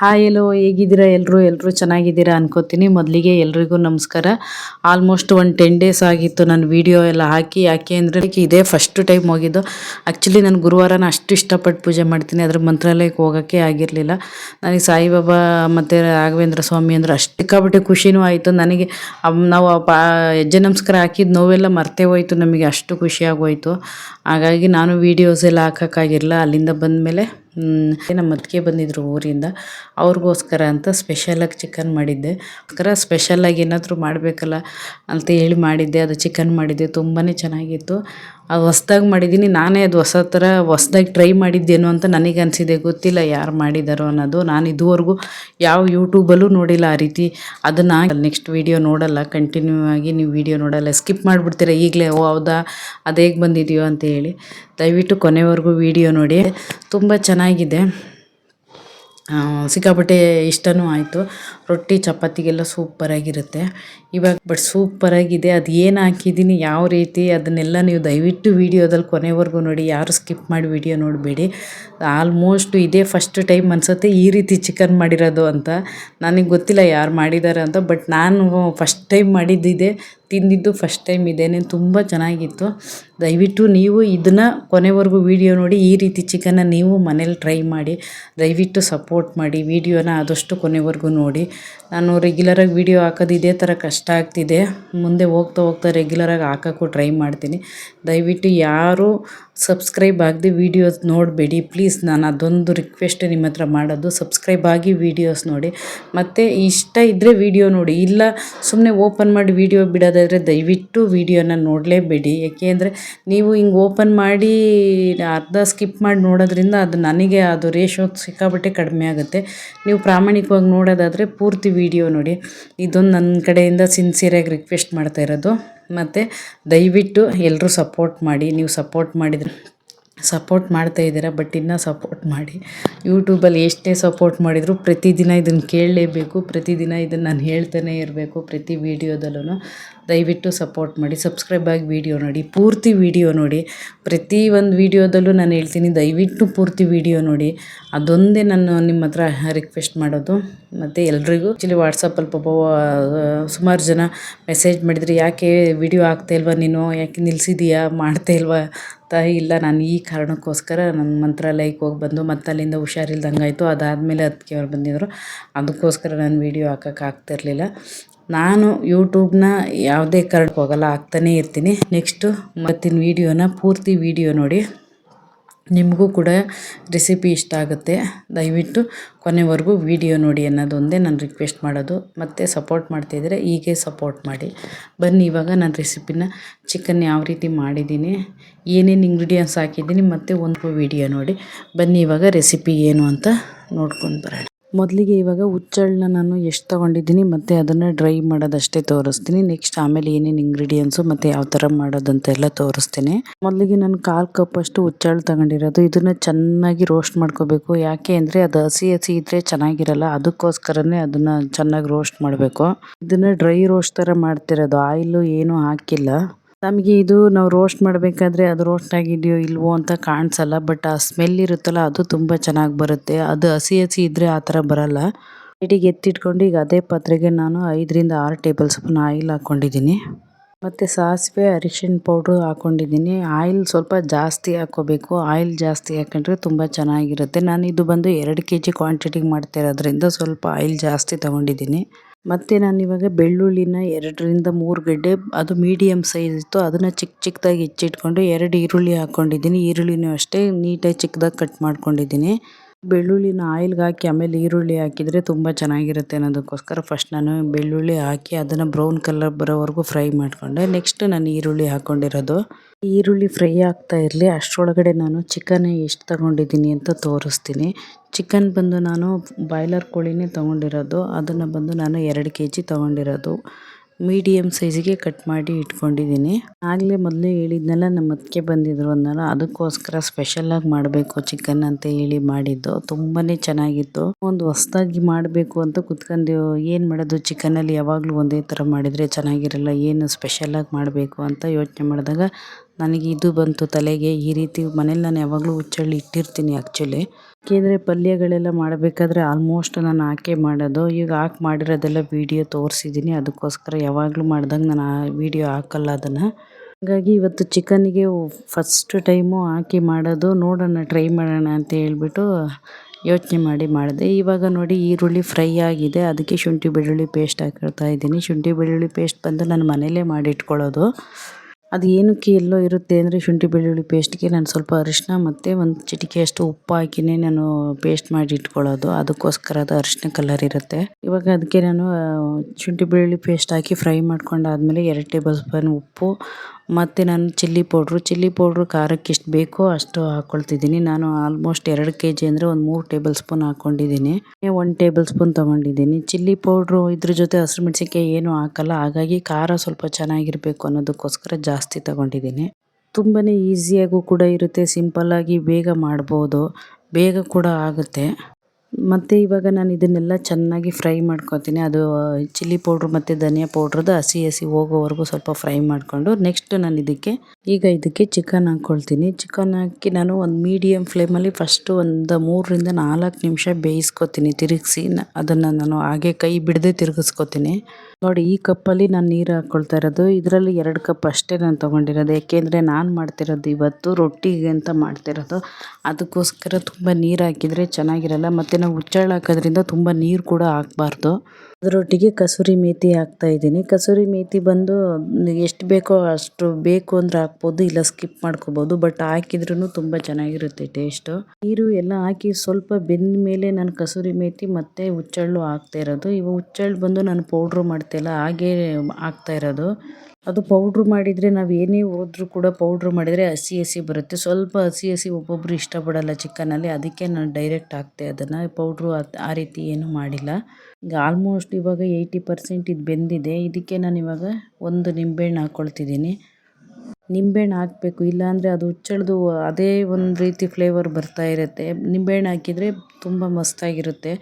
Hi ಎಲ್ಲೋ ಹೇಗಿದ್ದೀರಾ? ಎಲ್ಲರೂ ಎಲ್ಲರೂ ಚೆನ್ನಾಗಿದ್ದೀರಾ? ಅನ್ಕೋತೀನಿ. ಮೊದಲಿಗೆ ಎಲ್ರಿಗೂ ನಮಸ್ಕಾರ. ಆಲ್ಮೋಸ್ಟ್ ಒಂದು ಟೆನ್ ಡೇಸ್ ಆಗಿತ್ತು ನಾನು ವಿಡಿಯೋ ಎಲ್ಲ ಹಾಕಿ. ಯಾಕೆ ಅಂದರೆ ಇದೇ ಫಸ್ಟ್ ಟೈಮ್ ಹೋಗಿದ್ದು. ಆ್ಯಕ್ಚುಲಿ ನಾನು ಗುರುವಾರನ ಅಷ್ಟು ಇಷ್ಟಪಟ್ಟು ಪೂಜೆ ಮಾಡ್ತೀನಿ. ಅದ್ರ ಮಂತ್ರಾಲಯಕ್ಕೆ ಹೋಗೋಕ್ಕೆ ಆಗಿರಲಿಲ್ಲ. ನನಗೆ ಸಾಯಿಬಾಬಾ ಮತ್ತು ರಾಘವೇಂದ್ರ ಸ್ವಾಮಿ ಅಂದ್ರೆ ಅಷ್ಟು ಸಿಕ್ಕಾಪಟ್ಟೆ ಖುಷಿನೂ ಆಯಿತು. ನನಗೆ ನಾವು ಹೆಜ್ಜೆ ನಮಸ್ಕಾರ ಹಾಕಿದ ನೋವೆಲ್ಲ ಮರ್ತೇ ಹೋಯಿತು. ನಮಗೆ ಅಷ್ಟು ಖುಷಿಯಾಗೋಯಿತು. ಹಾಗಾಗಿ ನಾನು ವೀಡಿಯೋಸ್ ಎಲ್ಲ ಹಾಕೋಕ್ಕಾಗಿರಲಿಲ್ಲ. ಅಲ್ಲಿಂದ ಬಂದಮೇಲೆ ನಮ್ಮ ಅತ್ತಿಗೆ ಬಂದಿದ್ರು ಊರಿಂದ. ಅವ್ರಿಗೋಸ್ಕರ ಅಂತ ಸ್ಪೆಷಲಾಗಿ ಚಿಕನ್ ಮಾಡಿದ್ದೆ. ಅದಕ್ಕೋಸ್ಕರ ಸ್ಪೆಷಲಾಗಿ ಏನಾದರೂ ಮಾಡಬೇಕಲ್ಲ ಅಂತ ಹೇಳಿ ಮಾಡಿದ್ದೆ. ಅದು ಚಿಕನ್ ಮಾಡಿದ್ದೆ. ತುಂಬಾ ಚೆನ್ನಾಗಿತ್ತು. ಅದು ಹೊಸ್ದಾಗಿ ಮಾಡಿದ್ದೀನಿ ನಾನೇ ಅದು ಹೊಸ ಥರ ಹೊಸ್ದಾಗಿ ಟ್ರೈ ಮಾಡಿದ್ದೇನೋ ಅಂತ ನನಗೆ ಅನಿಸಿದೆ. ಗೊತ್ತಿಲ್ಲ ಯಾರು ಮಾಡಿದಾರೋ ಅನ್ನೋದು. ನಾನು ಇದುವರೆಗೂ ಯಾವ ಯೂಟ್ಯೂಬಲ್ಲೂ ನೋಡಿಲ್ಲ ಆ ರೀತಿ. ಅದನ್ನು ನೆಕ್ಸ್ಟ್ ವೀಡಿಯೋ ನೋಡಲ್ಲ. ಕಂಟಿನ್ಯೂ ಆಗಿ ನೀವು ವೀಡಿಯೋ ನೋಡಲ್ಲ. ಸ್ಕಿಪ್ ಮಾಡಿಬಿಡ್ತೀರ ಈಗಲೇ? ಓ, ಹೌದಾ? ಅದು ಹೇಗೆ ಬಂದಿದೆಯೋ ಅಂತ ಹೇಳಿ. ದಯವಿಟ್ಟು ಕೊನೆವರೆಗೂ ವೀಡಿಯೋ ನೋಡಿ. ತುಂಬ ಚೆನ್ನಾಗಿದೆ. ಸಿಕ್ಕಾಪಟ್ಟೆ ಇಷ್ಟನೂ ಆಯಿತು. ರೊಟ್ಟಿ ಚಪಾತಿಗೆಲ್ಲ ಸೂಪರಾಗಿರುತ್ತೆ ಇವಾಗ ಬಟ್ ಸೂಪರಾಗಿದೆ ಅದು ಏನು ಹಾಕಿದ್ದೀನಿ ಯಾವ ರೀತಿ ಅದನ್ನೆಲ್ಲ ನೀವು ದಯವಿಟ್ಟು ವೀಡಿಯೋದಲ್ಲಿ ಕೊನೆವರೆಗೂ ನೋಡಿ. ಯಾರು ಸ್ಕಿಪ್ ಮಾಡಿ ವೀಡಿಯೋ ನೋಡಬೇಡಿ. ಆಲ್ಮೋಸ್ಟ್ ಇದೇ ಫಸ್ಟ್ ಟೈಮ್ ಅನಿಸುತ್ತೆ ಈ ರೀತಿ ಚಿಕನ್ ಮಾಡಿರೋದು ಅಂತ. ನನಗೆ ಗೊತ್ತಿಲ್ಲ ಯಾರು ಮಾಡಿದ್ದಾರೆ ಅಂತ ಬಟ್ ನಾನು ಫಸ್ಟ್ ಟೈಮ್ ಮಾಡಿದ್ದಿದೆ ತಿಂದಿದ್ದು ಫಸ್ಟ್ ಟೈಮ್ ಇದೇನೆ ತುಂಬ ಚೆನ್ನಾಗಿತ್ತು. ದಯವಿಟ್ಟು ನೀವು ಇದನ್ನು ಕೊನೆವರೆಗೂ ವೀಡಿಯೋ ನೋಡಿ. ಈ ರೀತಿ ಚಿಕನ್ನ ನೀವು ಮನೇಲಿ ಟ್ರೈ ಮಾಡಿ. ದಯವಿಟ್ಟು ಸಪೋರ್ಟ್ ಮಾಡಿ. ವೀಡಿಯೋನ ಆದಷ್ಟು ಕೊನೆವರೆಗೂ ನೋಡಿ. ನಾನು ರೆಗ್ಯುಲರಾಗಿ ವೀಡಿಯೋ ಹಾಕೋದು ಇದೇ ಥರ ಕಷ್ಟ ಆಗ್ತಿದೆ. ಮುಂದೆ ಹೋಗ್ತಾ ಹೋಗ್ತಾ ರೆಗ್ಯುಲರಾಗಿ ಹಾಕೋಕ್ಕೂ ಟ್ರೈ ಮಾಡ್ತೀನಿ. ದಯವಿಟ್ಟು ಯಾರೂ ಸಬ್ಸ್ಕ್ರೈಬ್ ಆಗದೆ ವೀಡಿಯೋಸ್ ನೋಡಬೇಡಿ. ಪ್ಲೀಸ್ ನಾನು ಅದೊಂದು ರಿಕ್ವೆಸ್ಟ್ ನಿಮ್ಮ ಹತ್ರ ಮಾಡೋದು. ಸಬ್ಸ್ಕ್ರೈಬ್ ಆಗಿ ವೀಡಿಯೋಸ್ ನೋಡಿ. ಮತ್ತು ಇಷ್ಟ ಇದ್ದರೆ ವೀಡಿಯೋ ನೋಡಿ. ಇಲ್ಲ ಸುಮ್ಮನೆ ಓಪನ್ ಮಾಡಿ ವೀಡಿಯೋ ಬಿಡೋದಾದರೆ ದಯವಿಟ್ಟು ವೀಡಿಯೋನ ನೋಡಲೇಬೇಡಿ. ಯಾಕೆ ಅಂದರೆ ನೀವು ಹಿಂಗೆ ಓಪನ್ ಮಾಡಿ ಅರ್ಧ ಸ್ಕಿಪ್ ಮಾಡಿ ನೋಡೋದ್ರಿಂದ ಅದು ನನಗೆ ಅದು ರೇಷೋ ಸಿಕ್ಕಾಬಟ್ಟೆ ಕಡಿಮೆ ಆಗುತ್ತೆ. ನೀವು ಪ್ರಾಮಾಣಿಕವಾಗಿ ನೋಡೋದಾದರೆ ಪೂರ್ತಿ ವಿಡಿಯೋ ನೋಡಿ. ಇದೊಂದು ನನ್ನ ಕಡೆಯಿಂದ ಸಿನ್ಸಿಯರಾಗಿ ರಿಕ್ವೆಸ್ಟ್ ಮಾಡ್ತಾ ಇರೋದು. ಮತ್ತು ದಯವಿಟ್ಟು ಎಲ್ಲರೂ ಸಪೋರ್ಟ್ ಮಾಡಿ. ನೀವು ಸಪೋರ್ಟ್ ಮಾಡಿದರೆ ಸಪೋರ್ಟ್ ಮಾಡ್ತಾ ಇದ್ದೀರಾ ಬಟ್ ಇನ್ನೂ ಸಪೋರ್ಟ್ ಮಾಡಿ. ಯೂಟ್ಯೂಬಲ್ಲಿ ಎಷ್ಟೇ ಸಪೋರ್ಟ್ ಮಾಡಿದರೂ ಪ್ರತಿದಿನ ಇದನ್ನು ಕೇಳಲೇಬೇಕು. ಪ್ರತಿದಿನ ಇದನ್ನು ನಾನು ಹೇಳ್ತಾನೆ ಇರಬೇಕು. ಪ್ರತಿ ವೀಡಿಯೋದಲ್ಲೂ ದಯವಿಟ್ಟು ಸಪೋರ್ಟ್ ಮಾಡಿ ಸಬ್ಸ್ಕ್ರೈಬ್ ಆಗಿ ವೀಡಿಯೋ ನೋಡಿ, ಪೂರ್ತಿ ವೀಡಿಯೋ ನೋಡಿ. ಪ್ರತಿ ಒಂದು ವೀಡಿಯೋದಲ್ಲೂ ನಾನು ಹೇಳ್ತೀನಿ, ದಯವಿಟ್ಟು ಪೂರ್ತಿ ವೀಡಿಯೋ ನೋಡಿ. ಅದೊಂದೇ ನಾನು ನಿಮ್ಮ ಹತ್ರ ರಿಕ್ವೆಸ್ಟ್ ಮಾಡೋದು. ಮತ್ತು ಎಲ್ರಿಗೂ ಆ್ಯಕ್ಚುಲಿ ವಾಟ್ಸಪ್ಪಲ್ಲಿ ಪಾಪ ಸುಮಾರು ಜನ ಮೆಸೇಜ್ ಮಾಡಿದರೆ, ಯಾಕೆ ವಿಡಿಯೋ ಇಲ್ವಾ ನೀನು? ಯಾಕೆ ನಿಲ್ಲಿಸಿದೀಯಾ ಮಾಡ್ತಾ ಇಲ್ವಾ? ತಾಯಿ ಇಲ್ಲ, ನಾನು ಈ ಕಾರಣಕ್ಕೋಸ್ಕರ ನನ್ನ ಮಂತ್ರಾಲಯಕ್ಕೆ ಹೋಗಿ ಬಂದು ಮತ್ತೆ ಅಲ್ಲಿಂದ ಹುಷಾರಿಲ್ದಂಗಾಯಿತು. ಅದಾದಮೇಲೆ ಅದಕ್ಕೆ ಅವ್ರು ಬಂದಿದ್ದರು ಅದಕ್ಕೋಸ್ಕರ ನಾನು ವೀಡಿಯೋ ಹಾಕೋಕೆ ಆಗ್ತಿರಲಿಲ್ಲ. ನಾನು ಯೂಟ್ಯೂಬ್ನ ಯಾವುದೇ ಕಾರಣಕ್ಕೆ ಹೋಗಲ್ಲ ಹಾಕ್ತಾನೇ ಇರ್ತೀನಿ. ನೆಕ್ಸ್ಟು ಮತ್ತಿನ ವೀಡಿಯೋನ ಪೂರ್ತಿ ವೀಡಿಯೋ ನೋಡಿ. ನಿಮಗೂ ಕೂಡ ರೆಸಿಪಿ ಇಷ್ಟ ಆಗುತ್ತೆ. ದಯವಿಟ್ಟು ಕೊನೆವರೆಗೂ ವೀಡಿಯೋ ನೋಡಿ ಅನ್ನೋದೊಂದೇ ನಾನು ರಿಕ್ವೆಸ್ಟ್ ಮಾಡೋದು. ಮತ್ತು ಸಪೋರ್ಟ್ ಮಾಡ್ತಾಯಿದ್ರೆ ಹೀಗೆ ಸಪೋರ್ಟ್ ಮಾಡಿ. ಬನ್ನಿ, ಇವಾಗ ನಾನು ರೆಸಿಪಿನ ಚಿಕನ್ ಯಾವ ರೀತಿ ಮಾಡಿದ್ದೀನಿ, ಏನೇನು ಇಂಗ್ರೀಡಿಯೆಂಟ್ಸ್ ಹಾಕಿದ್ದೀನಿ, ಮತ್ತು ಒಂದು ವೀಡಿಯೋ ನೋಡಿ. ಬನ್ನಿ, ಇವಾಗ ರೆಸಿಪಿ ಏನು ಅಂತ ನೋಡ್ಕೊಂಡು ಬರೋಣ. ಮೊದಲಿಗೆ ಇವಾಗ ಹುಚ್ಚಳನ್ನ ನಾನು ಎಷ್ಟು ತೊಗೊಂಡಿದ್ದೀನಿ ಮತ್ತು ಅದನ್ನು ಡ್ರೈ ಮಾಡೋದಷ್ಟೇ ತೋರಿಸ್ತೀನಿ. ನೆಕ್ಸ್ಟ್ ಆಮೇಲೆ ಏನೇನು ಇಂಗ್ರೀಡಿಯೆಂಟ್ಸು ಮತ್ತು ಯಾವ ಥರ ಮಾಡೋದಂತ ಎಲ್ಲ ತೋರಿಸ್ತೀನಿ. ಮೊದಲಿಗೆ ನಾನು ಕಾಲು ಕಪ್ಪಷ್ಟು ಹುಚ್ಚಳ್ಳು ತಗೊಂಡಿರೋದು. ಇದನ್ನು ಚೆನ್ನಾಗಿ ರೋಸ್ಟ್ ಮಾಡ್ಕೋಬೇಕು. ಯಾಕೆ ಅಂದರೆ ಅದು ಹಸಿ ಹಸಿ ಇದ್ದರೆ ಚೆನ್ನಾಗಿರಲ್ಲ. ಅದಕ್ಕೋಸ್ಕರನೇ ಅದನ್ನು ಚೆನ್ನಾಗಿ ರೋಸ್ಟ್ ಮಾಡಬೇಕು. ಇದನ್ನು ಡ್ರೈ ರೋಸ್ಟ್ ಥರ ಮಾಡ್ತಿರೋದು. ಆಯಿಲು ಏನೂ ಹಾಕಿಲ್ಲ. ನಮಗೆ ಇದು ನಾವು ರೋಸ್ಟ್ ಮಾಡಬೇಕಾದ್ರೆ ಅದು ರೋಸ್ಟ್ ಆಗಿದೆಯೋ ಇಲ್ವೋ ಅಂತ ಕಾಣಿಸಲ್ಲ ಬಟ್ ಆ ಸ್ಮೆಲ್ ಇರುತ್ತಲ್ಲ ಅದು ತುಂಬ ಚೆನ್ನಾಗಿ ಬರುತ್ತೆ. ಅದು ಹಸಿ ಹಸಿ ಇದ್ದರೆ ಆ ಥರ ಬರಲ್ಲ. ಸೈಡಿಗೆ ಎತ್ತಿಟ್ಕೊಂಡು ಈಗ ಅದೇ ಪಾತ್ರೆಗೆ ನಾನು ಐದರಿಂದ ಆರು ಟೇಬಲ್ ಸ್ಪೂನ್ ಆಯಿಲ್ ಹಾಕ್ಕೊಂಡಿದ್ದೀನಿ ಮತ್ತು ಸಾಸಿವೆ, ಅರಿಶಿಣ ಪೌಡ್ರು ಹಾಕ್ಕೊಂಡಿದ್ದೀನಿ ಆಯಿಲ್ ಸ್ವಲ್ಪ ಜಾಸ್ತಿ ಹಾಕ್ಕೋಬೇಕು. ಆಯಿಲ್ ಜಾಸ್ತಿ ಹಾಕೊಂಡ್ರೆ ತುಂಬ ಚೆನ್ನಾಗಿರುತ್ತೆ. ನಾನು ಇದು ಬಂದು ಎರಡು ಕೆ ಜಿ ಕ್ವಾಂಟಿಟಿಗೆ ಮಾಡ್ತಿರೋದ್ರಿಂದ ಸ್ವಲ್ಪ ಆಯಿಲ್ ಜಾಸ್ತಿ ತೊಗೊಂಡಿದ್ದೀನಿ. ಮತ್ತು ನಾನು ಇವಾಗ ಬೆಳ್ಳುಳ್ಳಿನ ಎರಡರಿಂದ ಮೂರು ಗಡ್ಡೆ, ಅದು ಮೀಡಿಯಮ್ ಸೈಜ್ ಇತ್ತು, ಅದನ್ನು ಚಿಕ್ಕ ಚಿಕ್ಕದಾಗಿ ಹೆಚ್ಚಿಟ್ಕೊಂಡು ಎರಡು ಈರುಳ್ಳಿ ಹಾಕ್ಕೊಂಡಿದ್ದೀನಿ ಈರುಳ್ಳಿನೂ ಅಷ್ಟೇ ನೀಟಾಗಿ ಚಿಕ್ಕದಾಗಿ ಕಟ್ ಮಾಡ್ಕೊಂಡಿದ್ದೀನಿ. ಬೆಳ್ಳುಳ್ಳಿನ ಆಯಿಲ್ಗೆ ಹಾಕಿ, ಆಮೇಲೆ ಈರುಳ್ಳಿ ಹಾಕಿದರೆ ತುಂಬ ಚೆನ್ನಾಗಿರುತ್ತೆ ಅನ್ನೋದಕ್ಕೋಸ್ಕರ ಫಸ್ಟ್ ನಾನು ಬೆಳ್ಳುಳ್ಳಿ ಹಾಕಿ ಅದನ್ನು ಬ್ರೌನ್ ಕಲರ್ ಬರೋವರೆಗೂ ಫ್ರೈ ಮಾಡಿಕೊಂಡೆ. ನೆಕ್ಸ್ಟ್ ನಾನು ಈರುಳ್ಳಿ ಹಾಕ್ಕೊಂಡಿರೋದು ಈರುಳ್ಳಿ ಫ್ರೈ ಆಗ್ತಾ ಇರಲಿ, ಅಷ್ಟರೊಳಗಡೆ ನಾನು ಚಿಕನ್ ಎಷ್ಟು ತಗೊಂಡಿದ್ದೀನಿ ಅಂತ ತೋರಿಸ್ತೀನಿ. ಚಿಕನ್ ಬಂದು ನಾನು ಬಾಯ್ಲರ್ ಕೋಳಿನೇ ತೊಗೊಂಡಿರೋದು. ಅದನ್ನು ಬಂದು ನಾನು ಎರಡು ಕೆ ಜಿ ತೊಗೊಂಡಿರೋದು. ಮೀಡಿಯಮ್ ಸೈಜಿಗೆ ಕಟ್ ಮಾಡಿ ಇಟ್ಕೊಂಡಿದ್ದೀನಿ. ಆಗಲೇ ಮೊದಲೇ ಹೇಳಿದ್ನಲ್ಲ, ನಮ್ಮ ಅದಕ್ಕೆ ಬಂದಿದ್ರು ಅನ್ನೋಲ್ಲ, ಅದಕ್ಕೋಸ್ಕರ ಸ್ಪೆಷಲಾಗಿ ಮಾಡಬೇಕು ಚಿಕನ್ ಅಂತ ಹೇಳಿ ಮಾಡಿದ್ದು. ತುಂಬಾ ಚೆನ್ನಾಗಿತ್ತು. ಒಂದು ಹೊಸ್ದಾಗಿ ಮಾಡಬೇಕು ಅಂತ ಕುತ್ಕೊಂಡು ಏನು ಮಾಡೋದು ಚಿಕನಲ್ಲಿ ಯಾವಾಗಲೂ ಒಂದೇ ಥರ ಮಾಡಿದರೆ ಚೆನ್ನಾಗಿರಲ್ಲ, ಏನು ಸ್ಪೆಷಲಾಗಿ ಮಾಡಬೇಕು ಅಂತ ಯೋಚನೆ ಮಾಡಿದಾಗ ನನಗೆ ಇದು ಬಂತು ತಲೆಗೆ. ಈ ರೀತಿ ಮನೇಲಿ ನಾನು ಯಾವಾಗಲೂ ಹುಚ್ಚಳ್ಳಿ ಇಟ್ಟಿರ್ತೀನಿ ಆ್ಯಕ್ಚುಲಿ ಏಕೆಂದರೆ ಪಲ್ಯಗಳೆಲ್ಲ ಮಾಡಬೇಕಾದ್ರೆ ಆಲ್ಮೋಸ್ಟ್ ನಾನು ಹಾಕೇ ಮಾಡೋದು. ಈಗ ಹಾಕಿ ಮಾಡಿರೋದೆಲ್ಲ ವೀಡಿಯೋ ತೋರಿಸಿದ್ದೀನಿ. ಅದಕ್ಕೋಸ್ಕರ ಯಾವಾಗಲೂ ಮಾಡ್ದಂಗೆ ನಾನು ಆ ವೀಡಿಯೋ ಹಾಕಲ್ಲ ಅದನ್ನು. ಹಾಗಾಗಿ ಇವತ್ತು ಚಿಕನ್ಗೆ ಫಸ್ಟ್ ಟೈಮು ಹಾಕಿ ಮಾಡೋದು. ನೋಡೋಣ ಟ್ರೈ ಮಾಡೋಣ ಅಂತ ಹೇಳ್ಬಿಟ್ಟು ಯೋಚನೆ ಮಾಡಿ ಮಾಡಿದೆ. ಇವಾಗ ನೋಡಿ ಈರುಳ್ಳಿ ಫ್ರೈ ಆಗಿದೆ. ಅದಕ್ಕೆ ಶುಂಠಿ ಬೆಳ್ಳುಳ್ಳಿ ಪೇಸ್ಟ್ ಹಾಕಿರ್ತಾ ಇದ್ದೀನಿ. ಶುಂಠಿ ಬೆಳ್ಳುಳ್ಳಿ ಪೇಸ್ಟ್ ಬಂದು ನಾನು ಮನೇಲೇ ಮಾಡಿಟ್ಕೊಳ್ಳೋದು. ಅದು ಏನಕ್ಕೆ ಎಲ್ಲೋ ಇರುತ್ತೆ ಅಂದರೆ ಶುಂಠಿ ಬೆಳ್ಳುಳ್ಳಿ ಪೇಸ್ಟ್ಗೆ ನಾನು ಸ್ವಲ್ಪ ಅರಿಶಿನ ಮತ್ತು ಒಂದು ಚಿಟಿಕೆಯಷ್ಟು ಉಪ್ಪು ಹಾಕಿನೇ ನಾನು ಪೇಸ್ಟ್ ಮಾಡಿ ಇಟ್ಕೊಳ್ಳೋದು. ಅದಕ್ಕೋಸ್ಕರ ಅದು ಅರಿಶಿನ ಕಲರ್ ಇರುತ್ತೆ. ಇವಾಗ ಅದಕ್ಕೆ ನಾನು ಶುಂಠಿ ಬೆಳ್ಳುಳ್ಳಿ ಪೇಸ್ಟ್ ಹಾಕಿ ಫ್ರೈ ಮಾಡ್ಕೊಂಡಾದ್ಮೇಲೆ ಎರಡು ಟೇಬಲ್ ಸ್ಪೂನ್ ಉಪ್ಪು ಮತ್ತು ನಾನು ಚಿಲ್ಲಿ ಪೌಡ್ರು. ಚಿಲ್ಲಿ ಪೌಡ್ರು ಖಾರಕ್ಕೆ ಎಷ್ಟು ಬೇಕೋ ಅಷ್ಟು ಹಾಕ್ಕೊಳ್ತಿದ್ದೀನಿ ನಾನು ಆಲ್ಮೋಸ್ಟ್ ಎರಡು ಕೆ ಜಿ ಅಂದರೆ ಒಂದು ಮೂರು ಟೇಬಲ್ ಸ್ಪೂನ್ ಹಾಕ್ಕೊಂಡಿದ್ದೀನಿ ಒಂದು ಟೇಬಲ್ ಸ್ಪೂನ್ ತೊಗೊಂಡಿದ್ದೀನಿ. ಚಿಲ್ಲಿ ಪೌಡ್ರು ಇದ್ರ ಜೊತೆ ಹಸಿರು ಮೆಣಸಿನ್ಕಾಯಿ ಏನೂ ಹಾಕಲ್ಲ. ಹಾಗಾಗಿ ಖಾರ ಸ್ವಲ್ಪ ಚೆನ್ನಾಗಿರಬೇಕು ಅನ್ನೋದಕ್ಕೋಸ್ಕರ ಜಾಸ್ತಿ ತೊಗೊಂಡಿದ್ದೀನಿ. ತುಂಬಾ ಈಸಿಯಾಗೂ ಕೂಡ ಇರುತ್ತೆ. ಸಿಂಪಲ್ಲಾಗಿ ಬೇಗ ಮಾಡ್ಬೋದು. ಬೇಗ ಕೂಡ ಆಗುತ್ತೆ. ಮತ್ತು ಇವಾಗ ನಾನು ಇದನ್ನೆಲ್ಲ ಚೆನ್ನಾಗಿ ಫ್ರೈ ಮಾಡ್ಕೊತೀನಿ. ಅದು ಚಿಲ್ಲಿ ಪೌಡ್ರ್ ಮತ್ತು ಧನಿಯಾ ಪೌಡ್ರದ್ದು ಹಸಿ ಹಸಿ ಹೋಗೋವರೆಗೂ ಸ್ವಲ್ಪ ಫ್ರೈ ಮಾಡಿಕೊಂಡು ನೆಕ್ಸ್ಟ್ ನಾನು ಇದಕ್ಕೆ ಈಗ ಇದಕ್ಕೆ ಚಿಕನ್ ಹಾಕ್ಕೊಳ್ತೀನಿ ಚಿಕನ್ ಹಾಕಿ ನಾನು ಒಂದು ಮೀಡಿಯಮ್ ಫ್ಲೇಮಲ್ಲಿ ಫಸ್ಟು ಒಂದು ಮೂರರಿಂದ ನಾಲ್ಕು ನಿಮಿಷ ಬೇಯಿಸ್ಕೊತೀನಿ, ತಿರುಗಿಸಿ. ಅದನ್ನು ನಾನು ಹಾಗೆ ಕೈ ಬಿಡದೆ ತಿರುಗಿಸ್ಕೊತೀನಿ. ನೋಡಿ, ಈ ಕಪ್ಪಲ್ಲಿ ನಾನು ನೀರು ಹಾಕ್ಕೊಳ್ತಾ ಇರೋದು. ಇದರಲ್ಲಿ ಎರಡು ಕಪ್ ಅಷ್ಟೇ ನಾನು ತೊಗೊಂಡಿರೋದು. ಏಕೆಂದರೆ ನಾನು ಮಾಡ್ತಿರೋದು ಇವತ್ತು ರೊಟ್ಟಿಗೆ ಅಂತ ಮಾಡ್ತಿರೋದು. ಅದಕ್ಕೋಸ್ಕರ ತುಂಬ ನೀರು ಹಾಕಿದರೆ ಚೆನ್ನಾಗಿರಲ್ಲ. ಮತ್ತು ನಾವು ಹುಚ್ಚೆಳ್ಳು ಹಾಕೋದ್ರಿಂದ ತುಂಬ ನೀರು ಕೂಡ ಹಾಕ್ಬಾರ್ದು. ಅದರೊಟ್ಟಿಗೆ ಕಸೂರಿ ಮೇತಿ ಹಾಕ್ತಾ ಇದ್ದೀನಿ. ಕಸೂರಿ ಮೇಥಿ ಬಂದು ಎಷ್ಟು ಬೇಕೋ ಅಷ್ಟು ಬೇಕು ಅಂದರೆ ಹಾಕ್ಬೋದು, ಇಲ್ಲ ಸ್ಕಿಪ್ ಮಾಡ್ಕೋಬೋದು, ಬಟ್ ಹಾಕಿದ್ರೂ ತುಂಬ ಚೆನ್ನಾಗಿರುತ್ತೆ ಟೇಸ್ಟು. ನೀರು ಎಲ್ಲ ಹಾಕಿ ಸ್ವಲ್ಪ ಬೆಂದ ಮೇಲೆ ನಾನು ಕಸೂರಿ ಮೇತಿ ಮತ್ತು ಹುಚ್ಚಳ್ಳು ಹಾಕ್ತಾ ಇರೋದು. ಇವು ಹುಚ್ಚಳ್ಳು ಬಂದು ನಾನು ಪೌಡ್ರು ಮಾಡ್ತಾಯಿಲ್ಲ ಹಾಗೇ ಹಾಕ್ತಾ ಇರೋದು. ಅದು ಪೌಡ್ರ್ ಮಾಡಿದರೆ ನಾವು ಏನೇ ಹೋದ್ರೂ ಕೂಡ ಪೌಡ್ರ್ ಮಾಡಿದರೆ ಹಸಿ ಹಸಿ ಬರುತ್ತೆ. ಸ್ವಲ್ಪ ಹಸಿ ಹಸಿ ಒಬ್ಬೊಬ್ಬರು ಇಷ್ಟಪಡಲ್ಲ ಚಿಕನಲ್ಲಿ ಅದಕ್ಕೆ ನಾನು ಡೈರೆಕ್ಟ್ ಹಾಕ್ತೆ. ಅದನ್ನು ಪೌಡ್ರು ಆ ರೀತಿ ಏನೂ ಮಾಡಿಲ್ಲ. ಈಗ ಆಲ್ಮೋಸ್ಟ್ ಇವಾಗ ಏಯ್ಟಿ ಪರ್ಸೆಂಟ್ ಇದು ಬೆಂದಿದೆ. ಇದಕ್ಕೆ ನಾನು ಇವಾಗ ಒಂದು ನಿಂಬೆಹಣ್ಣು ಹಾಕ್ಕೊಳ್ತಿದ್ದೀನಿ ನಿಂಬೆಹಣ್ಣು ಹಾಕಬೇಕು. ಇಲ್ಲಾಂದರೆ ಅದು ಹುಚ್ಚಳ್ದು ಅದೇ ಒಂದು ರೀತಿ ಫ್ಲೇವರ್ ಬರ್ತಾ ಇರುತ್ತೆ. ನಿಂಬೆಹಣ್ಣು ಹಾಕಿದರೆ ತುಂಬ ಮಸ್ತಾಗಿರುತ್ತೆ.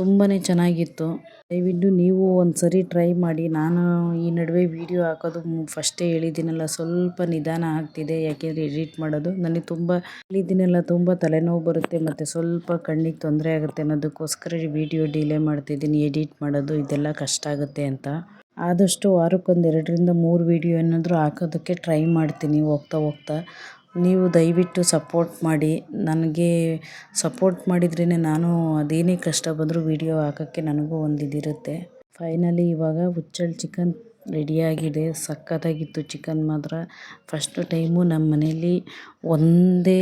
ತುಂಬಾ ಚೆನ್ನಾಗಿತ್ತು. ದಯವಿಟ್ಟು ನೀವು ಒಂದು ಸರಿ ಟ್ರೈ ಮಾಡಿ. ನಾನು ಈ ನಡುವೆ ವೀಡಿಯೋ ಹಾಕೋದು ಫಸ್ಟೇ ಹೇಳಿದ್ದೀನಲ್ಲ, ಸ್ವಲ್ಪ ನಿಧಾನ ಆಗ್ತಿದೆ. ಯಾಕೆಂದರೆ ಎಡಿಟ್ ಮಾಡೋದು ನನಗೆ ತುಂಬ, ಹೇಳಿದ್ದೀನಲ್ಲ, ತುಂಬ ತಲೆನೋವು ಬರುತ್ತೆ ಮತ್ತು ಸ್ವಲ್ಪ ಕಣ್ಣಿಗೆ ತೊಂದರೆ ಆಗುತ್ತೆ ಅನ್ನೋದಕ್ಕೋಸ್ಕರ ವೀಡಿಯೋ ಡಿಲೇ ಮಾಡ್ತಿದ್ದೀನಿ ಎಡಿಟ್ ಮಾಡೋದು, ಇದೆಲ್ಲ ಕಷ್ಟ ಆಗುತ್ತೆ ಅಂತ. ಆದಷ್ಟು ವಾರಕ್ಕೊಂದು ಎರಡರಿಂದ ಮೂರು ವೀಡಿಯೋ ಏನಾದರೂ ಹಾಕೋದಕ್ಕೆ ಟ್ರೈ ಮಾಡ್ತೀನಿ ಹೋಗ್ತಾ ಹೋಗ್ತಾ. ನೀವು ದಯವಿಟ್ಟು ಸಪೋರ್ಟ್ ಮಾಡಿ. ನನಗೆ ಸಪೋರ್ಟ್ ಮಾಡಿದ್ರೇ ನಾನು ಅದೇನೇ ಕಷ್ಟ ಬಂದರೂ ವೀಡಿಯೋ ಹಾಕೋಕ್ಕೆ ನನಗೂ ಒಂದು ಇದಿರುತ್ತೆ ಫೈನಲಿ ಇವಾಗ ಹುಚ್ಚಳ್ಳು ಚಿಕನ್ ರೆಡಿಯಾಗಿದೆ. ಸಖತ್ತಾಗಿತ್ತು ಚಿಕನ್ ಮಾತ್ರ. ಫಸ್ಟ್ ಟೈಮು ನಮ್ಮ ಮನೇಲಿ ಒಂದೇ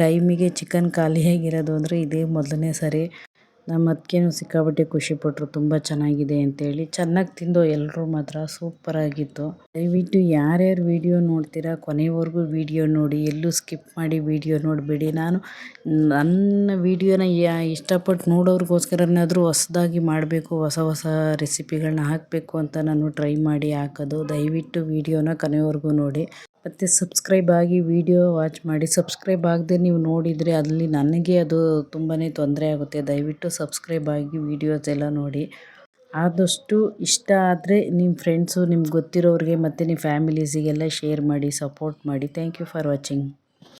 ಟೈಮಿಗೆ ಚಿಕನ್ ಖಾಲಿಯಾಗಿರೋದು ಅಂದರೆ ಇದೇ ಮೊದಲನೇ ಸರಿ. ನಮ್ಮ ಅದಕ್ಕೇನು ಸಿಕ್ಕಾಪಟ್ಟೆ ಖುಷಿಪಟ್ಟರು ತುಂಬ ಚೆನ್ನಾಗಿದೆ ಅಂತೇಳಿ. ಚೆನ್ನಾಗಿ ತಿಂದು ಎಲ್ಲರೂ ಮಾತ್ರ ಸೂಪರಾಗಿತ್ತು ದಯವಿಟ್ಟು ಯಾರ್ಯಾರು ವೀಡಿಯೋ ನೋಡ್ತೀರಾ, ಕೊನೆವರೆಗೂ ವಿಡಿಯೋ ನೋಡಿ, ಎಲ್ಲೂ ಸ್ಕಿಪ್ ಮಾಡಿ ವೀಡಿಯೋ ನೋಡಬೇಡಿ. ನಾನು ನನ್ನ ವಿಡಿಯೋನ ಯಾ ಇಷ್ಟಪಟ್ಟು ನೋಡೋರಿಗೋಸ್ಕರನಾದರೂ ಹೊಸದಾಗಿ ಮಾಡಬೇಕು, ಹೊಸ ಹೊಸ ರೆಸಿಪಿಗಳನ್ನ ಹಾಕಬೇಕು ಅಂತ ನಾನು ಟ್ರೈ ಮಾಡಿ ಹಾಕೋದು. ದಯವಿಟ್ಟು ವೀಡಿಯೋನ ಕೊನೆವರೆಗೂ ನೋಡಿ. ಮತ್ತು ಸಬ್ಸ್ಕ್ರೈಬ್ ಆಗಿ ವೀಡಿಯೋ ವಾಚ್ ಮಾಡಿ. ಸಬ್ಸ್ಕ್ರೈಬ್ ಆಗದೆ ನೀವು ನೋಡಿದರೆ ಅಲ್ಲಿ ನನಗೆ ಅದು ತುಂಬಾ ತೊಂದರೆ ಆಗುತ್ತೆ. ದಯವಿಟ್ಟು ಸಬ್ಸ್ಕ್ರೈಬ್ ಆಗಿ ವೀಡಿಯೋಸ್ ಎಲ್ಲ ನೋಡಿ. ಆದಷ್ಟು ಇಷ್ಟ ಆದರೆ ನಿಮ್ಮ ಫ್ರೆಂಡ್ಸು ನಿಮ್ಗೆ ಗೊತ್ತಿರೋರಿಗೆ ಮತ್ತು ನಿಮ್ಮ ಫ್ಯಾಮಿಲೀಸಿಗೆಲ್ಲ ಶೇರ್ ಮಾಡಿ ಸಪೋರ್ಟ್ ಮಾಡಿ. Thank you for watching